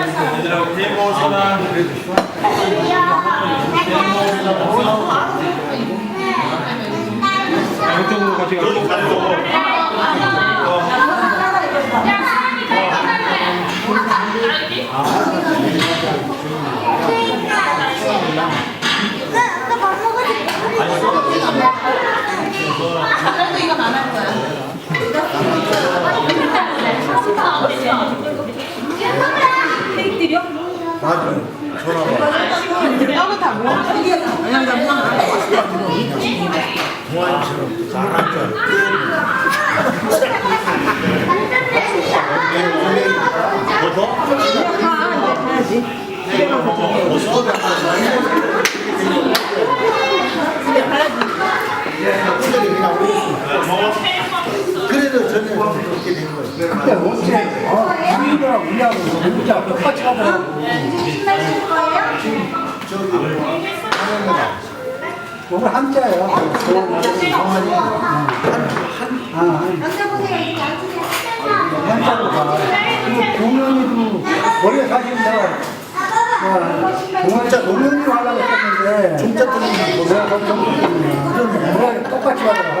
얘들아 테이블 이쪽으로 같이 가. 나밥 먹었지. 그래도 이건 안할 거야. 케이크들이요? 맞아. 전화 떡은 다 모아. 그냥 잘할 줄 저는 근데 어째 아, 우리랑 우리하고 진짜 똑같이 하더라고. 마실 거예요? 저기 하나입니다. 오늘 한자야. 동아리 아, 한- 앉아보세요. 이렇게 앉으세요. 한자로 가. 그리고 동현이도 원래 사실 내가 동아리 동현이로 하려고 했는데 종자 끊는 거 내가 걱정 그럼 우리랑 똑같이 하더라고.